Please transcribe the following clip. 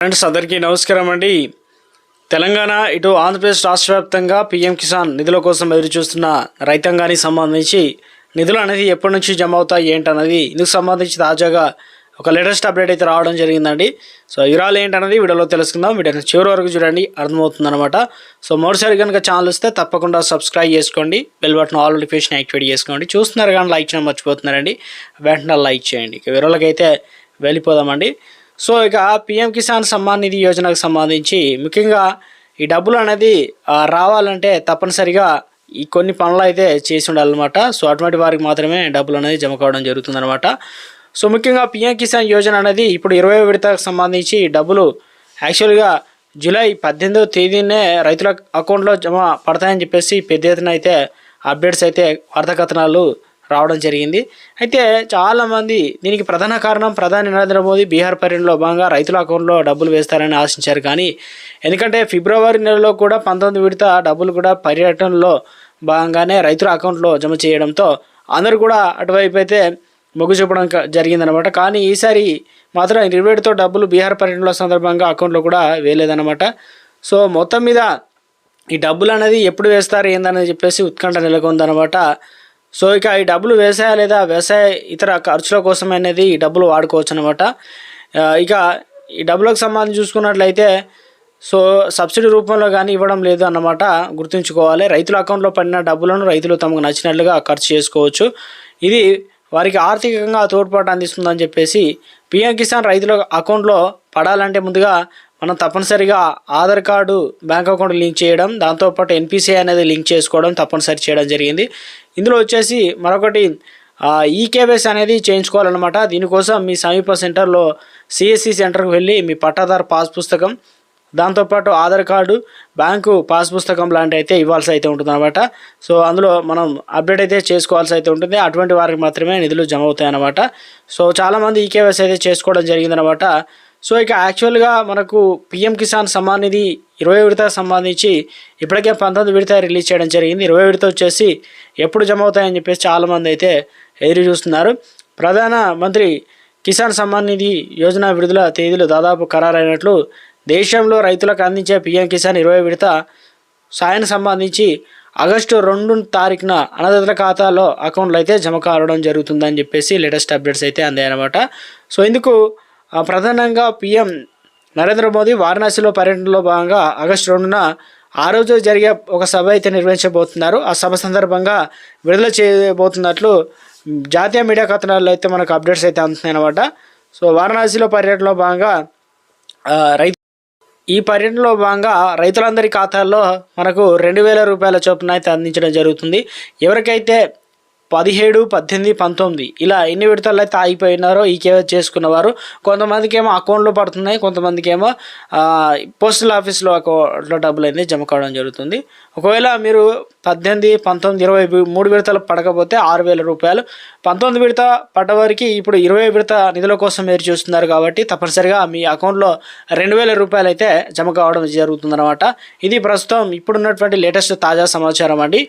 Friends అందరికీ నమస్కారం అండి. తెలంగాణ ఇటు ఆంధ్రప్రదేశ్ రాష్ట్ర వ్యాప్తంగా పీఎం కిసాన్ నిధుల కోసం ఎదురు చూస్తున్న రైతాంగానికి సంబంధించి నిధులు అనేది ఎప్పటి నుంచి జమ అవుతాయి ఏంటన్నది ఇందుకు సంబంధించి తాజాగా ఒక లేటెస్ట్ అప్డేట్ అయితే రావడం జరిగిందండి. సో వివరాలు ఏంటన్నది వీడియోలో తెలుసుకుందాం. వీడియో చివరి వరకు చూడండి అర్థమవుతుంది అనమాట సో మరోసారి కనుక ఛానల్ వస్తే తప్పకుండా సబ్స్క్రైబ్ చేసుకోండి bell button all notification activate చేసుకోండి. చూస్తున్నారు కానీ లైక్ చేయడం మర్చిపోతున్నారండి వెంటనే లైక్ చేయండి. ఇక వివరాలకైతే వెళ్ళిపోదామండి. సో ఇక పిఎం కిసాన్ సమ్మాన్ నిధి యోజనకు సంబంధించి ముఖ్యంగా ఈ డబ్బులు అనేది రావాలంటే తప్పనిసరిగా ఈ కొన్ని పనులు అయితే చేసి ఉండాలన్నమాట. సో అటువంటి వారికి మాత్రమే డబ్బులు అనేది జమ కావడం జరుగుతుందన్నమాట. సో ముఖ్యంగా పిఎం కిసాన్ యోజన అనేది ఇప్పుడు ఇరవై విడతకు సంబంధించి డబ్బులు యాక్చువల్గా జూలై పద్దెనిమిదవ తేదీనే రైతుల అకౌంట్లో జమ పడతాయని చెప్పేసి పెద్ద ఎత్తున అయితే అప్డేట్స్ అయితే వార్తా కథనాలు రావడం జరిగింది. అయితే చాలామంది దీనికి ప్రధాన కారణం ప్రధాని నరేంద్ర మోదీ బీహార్ పర్యటనలో భాగంగా రైతుల అకౌంట్లో డబ్బులు వేస్తారని ఆశించారు. కానీ ఎందుకంటే ఫిబ్రవరి నెలలో కూడా పంతొమ్మిది విడత డబ్బులు కూడా పర్యటనలో భాగంగానే రైతుల అకౌంట్లో జమ చేయడంతో అందరూ కూడా అటువైపు అయితే మొగ్గు చూపడం క- జరిగిందనమాట కానీ ఈసారి మాత్రం ఇరవైతో డబ్బులు బీహార్ పర్యటనలో సందర్భంగా అకౌంట్లో కూడా వేయలేదన్నమాట. సో మొత్తం మీద ఈ డబ్బులు అనేది ఎప్పుడు వేస్తారు ఏందని చెప్పేసి ఉత్కంఠ నెలకొందనమాట సో ఇక ఈ డబ్బులు వ్యవసాయ లేదా వ్యవసాయ ఇతర ఖర్చుల కోసం అనేది ఈ డబ్బులు వాడుకోవచ్చు అనమాట ఇక ఈ డబ్బులకు సంబంధించి చూసుకున్నట్లయితే సో సబ్సిడీ రూపంలో కానీ ఇవ్వడం లేదు అన్నమాట. గుర్తుంచుకోవాలి. రైతుల అకౌంట్లో పడిన డబ్బులను రైతులు తమకు నచ్చినట్లుగా ఖర్చు చేసుకోవచ్చు. ఇది వారికి ఆర్థికంగా తోడ్పాటు అందిస్తుందని చెప్పేసి పిఎం కిసాన్ రైతుల అకౌంట్లో పడాలంటే ముందుగా మనం తప్పనిసరిగా Aadhaar card bank account link చేయడం దాంతోపాటు ఎన్పిసిఐ అనేది లింక్ చేసుకోవడం తప్పనిసరి చేయడం జరిగింది. ఇందులో వచ్చేసి మరొకటి ఈకేవైస్ అనేది చేయించుకోవాలన్నమాట. దీనికోసం మీ సమీప సెంటర్లో సిఎస్సి సెంటర్కి వెళ్ళి మీ పట్టాదారు పాస్ పుస్తకం దాంతోపాటు ఆధార్ కార్డు బ్యాంకు పాస్ పుస్తకం లాంటివి అయితే ఇవ్వాల్సి అయితే ఉంటుంది అనమాట సో అందులో మనం అప్డేట్ అయితే చేసుకోవాల్సి అయితే ఉంటుంది. అటువంటి వారికి మాత్రమే నిధులు జమ అవుతాయి అనమాట సో చాలామంది ఈకేవైస్ అయితే చేసుకోవడం జరిగిందనమాట సో ఇక యాక్చువల్గా మనకు పిఎం కిసాన్ సమ్మాన్ నిధి ఇరవై విడత సంబంధించి ఇప్పటికే పంతొమ్మిది విడత రిలీజ్ చేయడం జరిగింది. ఇరవై విడత వచ్చేసి ఎప్పుడు జమ అవుతాయని చెప్పేసి చాలామంది అయితే ఎదురు చూస్తున్నారు. ప్రధాన మంత్రి కిసాన్ సమ్మాన్ నిధి యోజన విడుదల తేదీలు దాదాపు ఖరారైనట్లు దేశంలో రైతులకు అందించే పిఎం కిసాన్ ఇరవై విడత సాయానికి సంబంధించి ఆగస్టు రెండు తారీఖున అన్నదాతల ఖాతాలో అకౌంట్లు అయితే జమ కావడం జరుగుతుందని చెప్పేసి లేటెస్ట్ అప్డేట్స్ అయితే అందాయన్నమాట. సో ఇందుకు ప్రధానంగా పిఎం నరేంద్ర మోదీ వారణాసిలో పర్యటనలో భాగంగా ఆగస్టు రెండున ఆ రోజు జరిగే ఒక సభ అయితే నిర్వహించబోతున్నారు. ఆ సభ సందర్భంగా విడుదల చేయబోతున్నట్లు జాతీయ మీడియా కథనాల్లో అయితే మనకు అప్డేట్స్ అయితే అందుతున్నాయి అనమాట సో వారణాసిలో పర్యటనలో భాగంగా రైతు ఈ పర్యటనలో భాగంగా రైతులందరి ఖాతాల్లో మనకు రెండు వేల రూపాయల చొప్పున అయితే అందించడం జరుగుతుంది. ఎవరికైతే పదిహేడు పద్దెనిమిది పంతొమ్మిది. ఇలా ఎన్ని విడతలు అయితే ఆగిపోయినారో ఈ కేవైసీ చేసుకున్నవారు. కొంతమందికి ఏమో అకౌంట్లో పడుతున్నాయి కొంతమందికి ఏమో పోస్టల్ ఆఫీస్లో అకౌంట్లో డబ్బులు అనేది జమ కావడం జరుగుతుంది. ఒకవేళ మీరు పద్దెనిమిది పంతొమ్మిది ఇరవై మూడు విడతలు పడకపోతే ఆరు వేల రూపాయలు. పంతొమ్మిది విడత పడ్డవారికి ఇప్పుడు ఇరవై విడత నిధుల కోసం మీరు చూస్తున్నారు కాబట్టి తప్పనిసరిగా మీ అకౌంట్లో రెండు వేల రూపాయలు అయితే జమ కావడం జరుగుతుందన్నమాట. ఇది ప్రస్తుతం ఇప్పుడున్నటువంటి లేటెస్ట్ తాజా సమాచారం అండి.